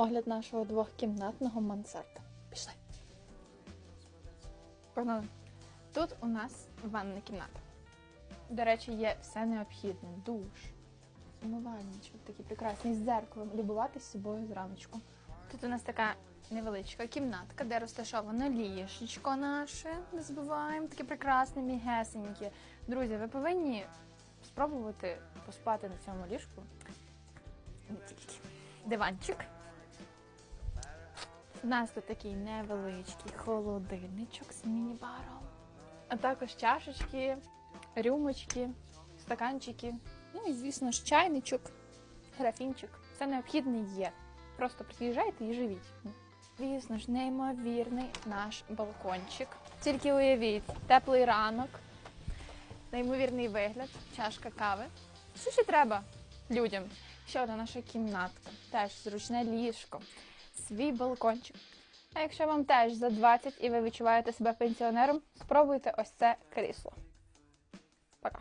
огляд нашого двохкімнатного мансарда. Пішли. Погнали. Тут у нас ванна кімната. До речі, є все необхідне: душ, умивальничок, такий прекрасний з дзеркалом, любуватись собою зраночку. Тут у нас така невеличка кімнатка, де розташовано ліжечко наше. Не забуваємо, таке прекрасне, мігесеньке. Друзі, ви повинні спробувати поспати на цьому ліжку. Диванчик. У нас тут такий невеличкий холодильничок з міні-баром. А також чашечки, рюмочки, стаканчики. Ну і, звісно ж, чайничок, графінчик. Все необхідне є. Просто приїжджайте і живіть. Звісно ж, неймовірний наш балкончик. Тільки уявіть, теплий ранок, неймовірний вигляд, чашка кави. Що ще треба людям? Ще одна наша кімнатка, теж зручне ліжко, свій балкончик. А якщо вам теж за 20 і ви відчуваєте себе пенсіонером, спробуйте ось це крісло. Пока.